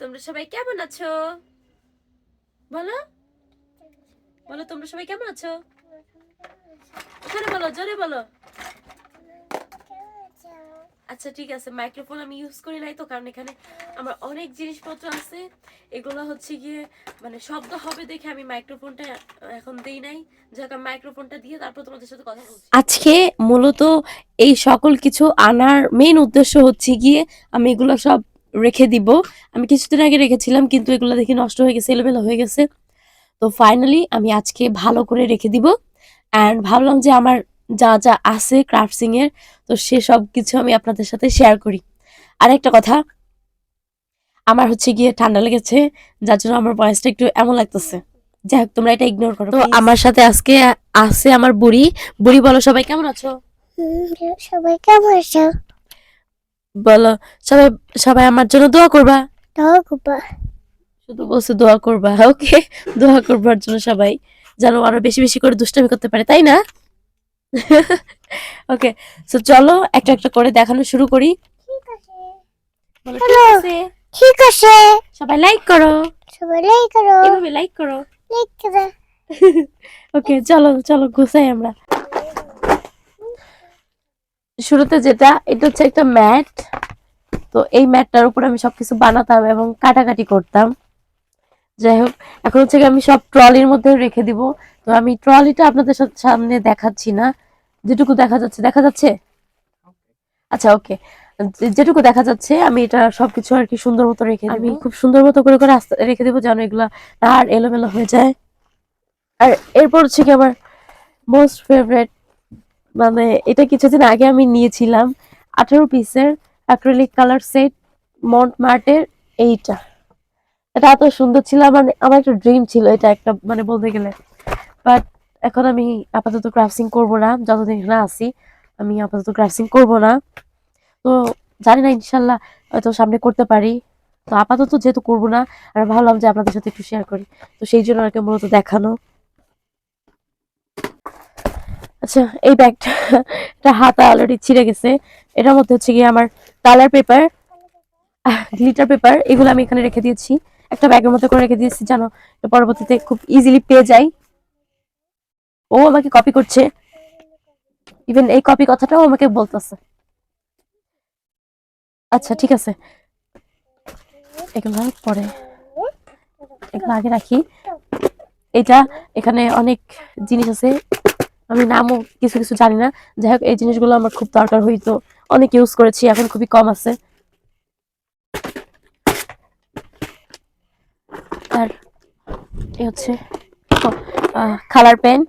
তোমরা সবাই কেমন আছো? বলো। বলো তোমরা সবাই কেমন আছো? ওখানে বলো জোরে বলো। আচ্ছা ঠিক আছে মাইক্রোফোন আমি ইউজ করি নাই তো, কারণ এখানে আমার অনেক জিনিসপত্র আছে। এগুলো হচ্ছে গিয়ে মানে শব্দ হবে দেখে আমি মাইক্রোফোনটা এখন দেই নাই। যাক, আমি মাইক্রোফোনটা দিয়ে তারপর তোমাদের সাথে কথা বলছি। আজকে মূলত এই সকল কিছু আনার মেইন উদ্দেশ্য হচ্ছে গিয়ে আমি এগুলো সব রেখে দিব। আমি কিছুদিন আগে রেখেছিলাম, কিন্তু এগুলো দেখি নষ্ট হয়ে গেছে, এলোমেলো হয়ে গেছে। তো ফাইনালি আমি আজকে ভালো করে রেখে দিব। অ্যান্ড ভাবলাম যে আমার যা যা আছে ক্রাফটসিং এর তো সেসব কিছু আমি আপনাদের সাথে শেয়ার করি। আর একটা কথা আমার হচ্ছে গিয়ে ঠান্ডা লেগেছে যার জন্য আমার ভয়েসটা একটু এমন লাগতেছে। যাই হোক তোমরা এটা ইগনোর করো তো আমার সাথে আজকে আছে আমার বুড়ি। বুড়ি বলো সবাই কেমন আছো? সবাই কেমন আছো? বলো সবাই সবাই আমার জন্য দোয়া করবা। তাও কুপা শুধু বলছে দোয়া করবা ওকে। দোয়া করবার জন্য সবাই যেন আরও বেশি বেশি করে দুষ্টামি করতে পারে তাই না? ওকে সো চলো একটা একটা করে দেখানো শুরু করি। ঠিক আছে? ঠিক আছে? সবাই লাইক করো। সবাই লাইক করো। এভাবে লাইক করো। লাইক করো। ওকে চলো চলো গুছাই আমরা। শুরুতে যেটা এটা হচ্ছে একটা ম্যাট। তো এই ম্যাটটার উপর আমি সবকিছু বানাতাম এবং কাটাকাটি করতাম। যাই হোক এখন হচ্ছে আমি সব ট্রলির মধ্যে রেখে দিব। তো আমি ট্রলিটা আপনাদের সাথে সামনে দেখাচ্ছি না। যেটুকু দেখা যাচ্ছে দেখা যাচ্ছে? আচ্ছা ওকে যেটুকু দেখা যাচ্ছে আমি এটা সবকিছু আর কি সুন্দর মতো রেখে আমি খুব সুন্দর মতো করে করে আস্তে রেখে দেবো যেন এগুলা আর এলোমেলো হয়ে যায়। আর এরপর হচ্ছে কি আমার মোস্ট ফেভারেট মানে এটা কিছুদিন আগে আমি নিয়েছিলাম আঠারো পিসের অ্যাক্রিলিক কালার সেট মন্ট মার্টের এইটা। এটা এত সুন্দর ছিল মানে আমার একটা ড্রিম ছিল এটা একটা মানে বলতে গেলে। বাট এখন আমি আপাতত ক্রাফটিং করব না, যতদিন এখানে আসি আমি আপাতত ক্রাফটিং করব না। তো জানি না, ইনশাল্লাহ হয়তো সামনে করতে পারি। তো আপাতত যেহেতু করব না, আর ভাবলাম যে আপনাদের সাথে একটু শেয়ার করি। তো সেই জন্য আর মূলত দেখানো। আচ্ছা এই ব্যাগটা, এটা হাতা অলরেডি ছিঁড়ে গেছে। এটার মধ্যে হচ্ছে গিয়ে আমার কালার পেপার গ্লিটার পেপার এগুলো আমি এখানে রেখে দিয়েছি। একটা ব্যাগের মধ্যে করে রেখে দিয়েছি জানো পরবর্তীতে খুব ইজিলি পেয়ে যাই। ও আমাকে কপি করছে। ইভেন এই কপি কথাটাও আমাকে বলতেছে। আচ্ছা ঠিক আছে। এগুলো পরে, এগুলো আগে রাখি। এটা এখানে অনেক জিনিস আছে। আমি নামও কিছু কিছু জানি না। যাই হোক, এই জিনিসগুলো আমার খুব দরকার হইতো। অনেক ইউজ করেছি, এখন খুবই কম আছে। আর এ হচ্ছে খালার পেন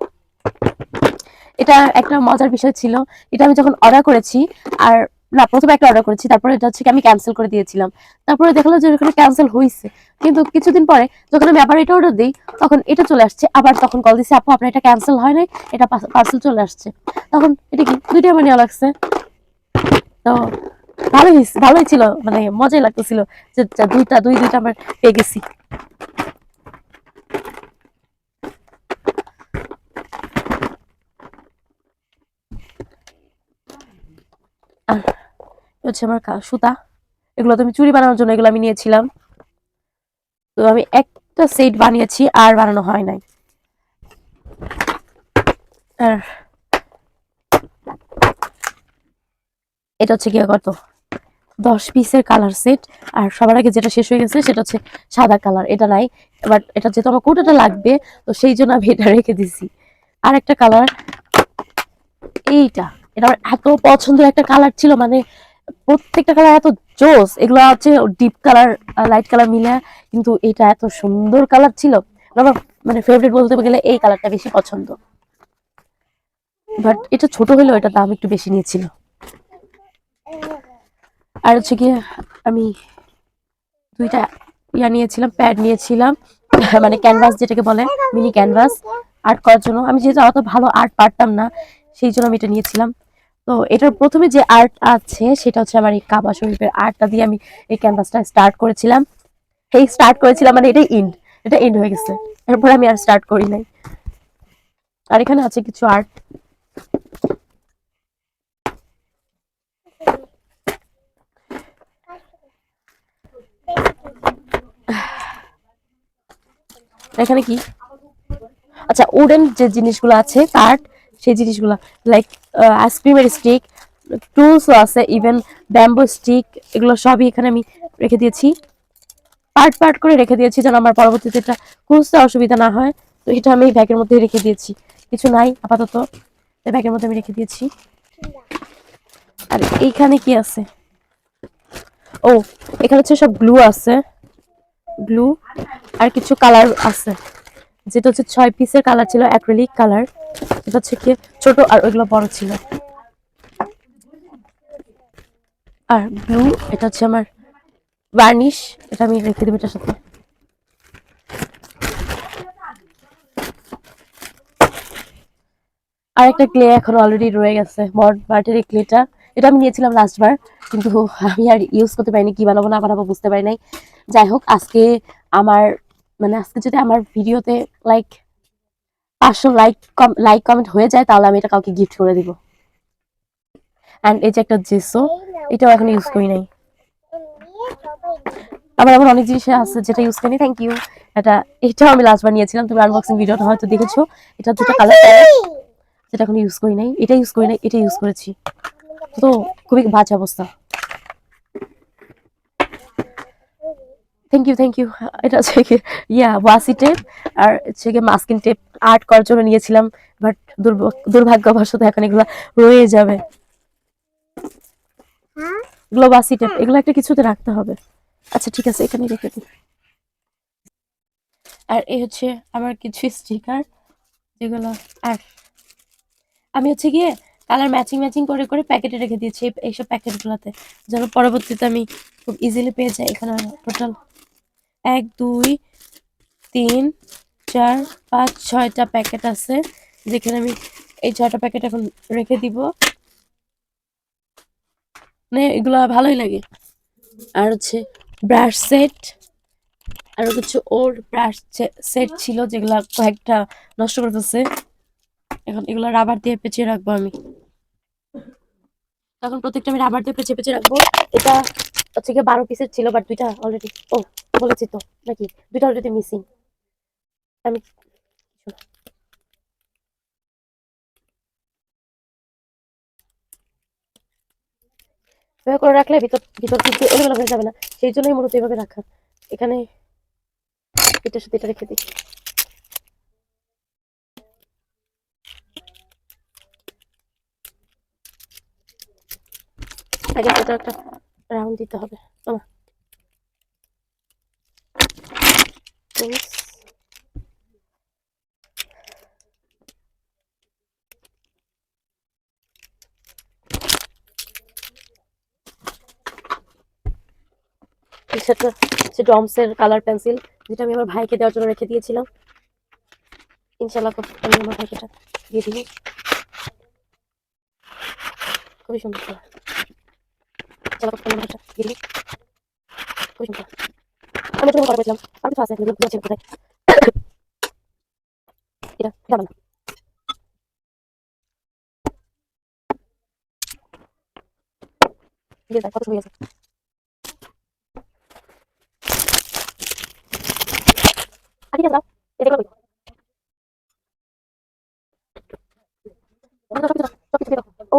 এটা একটা মজার বিষয় ছিল। এটা আমি যখন অর্ডার করেছি, আর না, প্রথমে একটা অর্ডার করেছি, তারপরে এটা হচ্ছে আমি ক্যান্সেল করে দিয়েছিলাম। তারপরে দেখলাম যে ওখানে ক্যান্সেল হয়েছে কিন্তু কিছুদিন পরে যখন আমি আবার এটা অর্ডার দিই, তখন এটা চলে আসছে। আবার তখন কল দিচ্ছে আপু, আপনার এটা ক্যান্সেল হয় নাই, এটা পার্সেল চলে আসছে। তখন এটা কি, দুইটা আমার নেওয়া লাগছে। তো ভালোই ভালোই ছিল মানে মজাই লাগতেছিল যা দুইটা, দুই, দুইটা আমার পেয়ে গেছি আর এ হচ্ছে আমার সুতা। এগুলো তো আমি চুড়ি বানানোর জন্য এগুলো আমি নিয়েছিলাম। তো আমি একটা সেট বানিয়েছি, আর বানানো হয় নাই। আর এটা হচ্ছে কি কত? দশ পিসের কালার সেট আর সবার আগে যেটা শেষ হয়ে গেছে সেটা হচ্ছে সাদা কালার এটা নাই বাট এটা যেহেতু আমার কোটাটা লাগবে, তো সেই জন্য আমি এটা রেখে দিছি। আর একটা কালার এইটা। এটা আমার এত পছন্দের একটা কালার ছিল মানে প্রত্যেকটা কালার এত জোস, এগুলো হচ্ছে ডিপ কালার লাইট কালার মিলে, কিন্তু এটা এত সুন্দর কালার ছিল। আমার মানে ফেভারিট বলতে গেলে এই কালারটা বেশি পছন্দ। বাট এটা ছোট হলেও এটা দাম একটু বেশি নিয়েছিল। আর হচ্ছে গিয়ে আমি দুইটা ইয়া নিয়েছিলাম প্যাড নিয়েছিলাম মানে ক্যানভাস যেটাকে বলে মিনি ক্যানভাস আর্ট করার জন্য। আমি যেহেতু অত ভালো আর্ট পারতাম না, সেই জন্য আমি এটা নিয়েছিলাম। তো এটার প্রথমে যে আর্ট আছে, সেটা হচ্ছে আমার এই কাবা শরীফের আর্টটা দিয়ে আমি এই ক্যানভাসটা স্টার্ট করেছিলাম। এই স্টার্ট করেছিলাম মানে এটাই এন্ড এটা এন্ড হয়ে গেছে। এরপরে আমি আর স্টার্ট করি নাই। আর এখানে আছে কিছু আর্ট এখানে কি? আচ্ছা উডেন যে জিনিসগুলো আছে কাঠ সেই জিনিসগুলো লাইক আইসক্রিমের স্টিক টুলসও আছে ইভেন ব্যাম্বো স্টিক এগুলো সবই এখানে আমি রেখে দিয়েছি। পার্ট পার্ট করে রেখে দিয়েছি যেন আমার পরবর্তীতে এটা খুঁজতে অসুবিধা না হয়। তো এটা আমি ব্যাগের মধ্যে রেখে দিয়েছি। কিছু নাই, আপাতত। ব্যাগের মধ্যে আমি রেখে দিয়েছি। আর এইখানে কি আছে? ও, এখানে হচ্ছে সব গ্লু আছে। ব্লু আর কিছু কালার আছে। যেটা হচ্ছে ছয় পিসের কালার ছিল অ্যাক্রিলিক কালার এটা হচ্ছে কি ছোট আর ওইগুলো বড় ছিল। আর ব্লু এটা হচ্ছে আমার বার্নিশ এটা আমি রেখে দেবো এটার সাথে। আর একটা ক্লে এখন অলরেডি রয়ে গেছে মড বার্টের এই ক্লেটা এটা আমি নিয়েছিলাম লাস্ট বার, কিন্তু আমি আর ইউজ করতে পারিনি, কি বানাবো না বানাবো বুঝতে পারি নাই। যাই হোক, আজকে আমার মানে আজকে যদি আমার ভিডিওতে লাইক পাঁচশো লাইক লাইক কমেন্ট হয়ে যায় তাহলে আমি এটা কাউকে গিফট করে দিব। অ্যান্ড এই যে একটা জেসো এটাও এখন ইউজ করি নাই। আমার এমন অনেক জিনিস আছে যেটা ইউজ করিনি থ্যাংক ইউ এটা এটাও আমি লাস্ট বার নিয়েছিলাম তুমি আনবক্সিং ভিডিওটা হয়তো দেখেছ। এটা দুটো কালার যেটা এখন ইউজ করি নাই এটা ইউজ করি নাই এটা ইউজ করেছি। তো খুবই বাজে অবস্থা। থ্যাংক ইউ থ্যাংক ইউ এটা হচ্ছে কি ইয়া ওয়াসি টেপ আর হচ্ছে কি মাস্কিং টেপ আর্ট করার জন্য নিয়েছিলাম বাট দুর্ভাগ্যবশত এখন এগুলো রয়ে যাবে। হ্যাঁ? এগুলো ওয়াসি টেপ এগুলো একটা কিছুতে রাখতে হবে। আচ্ছা ঠিক আছে এখানে রেখে দিই। আর এই হচ্ছে আমার কিছু স্টিকার যেগুলো আর আমি হচ্ছে গিয়ে কালার ম্যাচিং ম্যাচিং করে করে প্যাকেটে রেখে দিয়েছি এই- এইসব প্যাকেটগুলোতে যেন পরবর্তীতে আমি খুব ইজিলি পেয়ে যাই এখানে টোটাল এক, দুই, তিন, চার, পাঁচ, ছয়টা প্যাকেট আছে। যেখানে আমি এই ছয়টা প্যাকেট এখন রেখে দিব। মানে এগুলো ভালোই লাগে। আর হচ্ছে ব্রাশ সেট। আর কিছু ওল্ড ব্রাশ সেট ছিল যেগুলা কয়েকটা নষ্ট করে এখন এগুলো রাবার দিয়ে পেঁচিয়ে রাখব আমি। এখন প্রত্যেকটা আমি রাবার দিয়ে পেঁচিয়ে পেঁচিয়ে রাখব। এটা হচ্ছে গিয়ে বারো পিসের ছিল বাট দুইটা অলরেডি ও বলেছি তো, নাকি? দুইটা অলরেডি মিসিং আমি এভাবে করে রাখলে ভিতর ভিতর কিন্তু এলোমেলো হয়ে যাবে না। সেই জন্যই মূলত এভাবে রাখা। এখানে এটার সাথে এটা রেখে দিই। আগে একটা রাউন্ড দিতে হবে। আমা Please. সেটা হচ্ছে ডমসের কালার পেন্সিল যেটা আমি আমার ভাইকে দেওয়ার জন্য রেখে দিয়েছিলাম। ইনশাল্লাহ আমি আমার ভাইকে এটা দিয়ে দিই খুবই সুন্দর খুবই সুন্দর। আমি এটা করা পেয়েছিলাম কিছু আছে এগুলো আছে কোথায় এটা এটা না দিয়ে দেয়, কত ছবি আছে আর দাও দিয়ে দাও। ও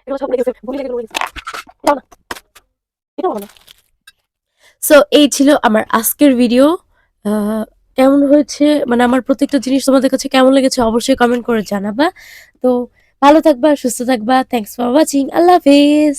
এগুলো সব লেগেছে ভুলে না এটাও ভালো সো এই ছিল আমার আজকের ভিডিও কেমন হয়েছে? মানে আমার প্রত্যেকটা জিনিস তোমাদের কাছে কেমন লেগেছে অবশ্যই কমেন্ট করে জানাবা। তো, ভালো থাকবা, সুস্থ থাকবা। থ্যাংকস ফর ওয়াচিং আল্লাহ হাফেজ।